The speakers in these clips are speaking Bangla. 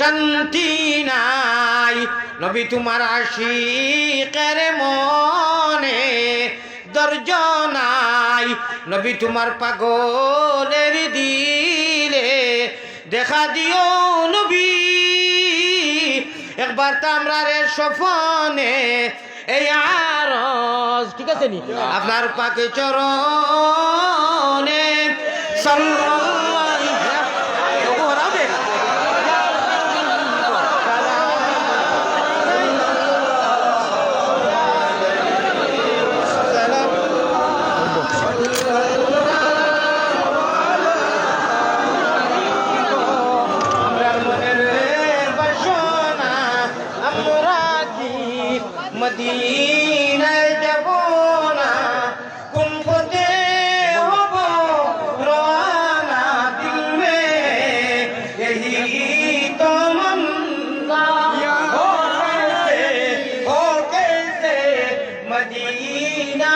শান্তি নাই। নবী তোমার আশিকের মনে দর্জ নাই। নবী তোমার পাগলের দিলে দেখা দিও নবী। একবার তামরারে সফনে এই আরজ, ঠিক আছে নি? আপনার পাকে চরণে সাল্লাল্লাহু মদিনায় যাব না। কোন পথে হব রানা দিলবে। এই তো মদিনা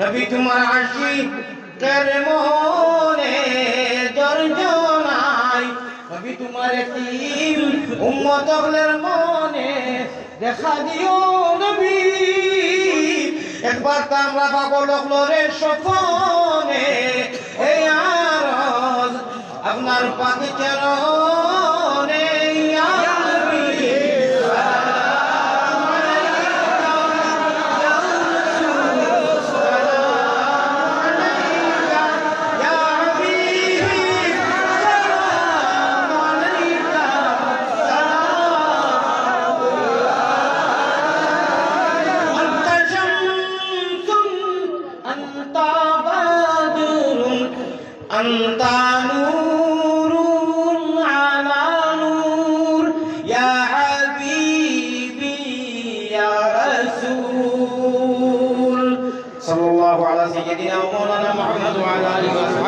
নবী তোমার আশি কের মনে দর্জনাই নবী তোমার তিন উম্মত মনে দেখা দিও নবী। একবার তো আমরা পাবো লোকলরে সপনে এই আরজ আপনার পাখি চরণ أنت نور على نور يا حبيبي يا رسول صلى الله على سيدنا ومولانا محمد وعلى آله وصحبه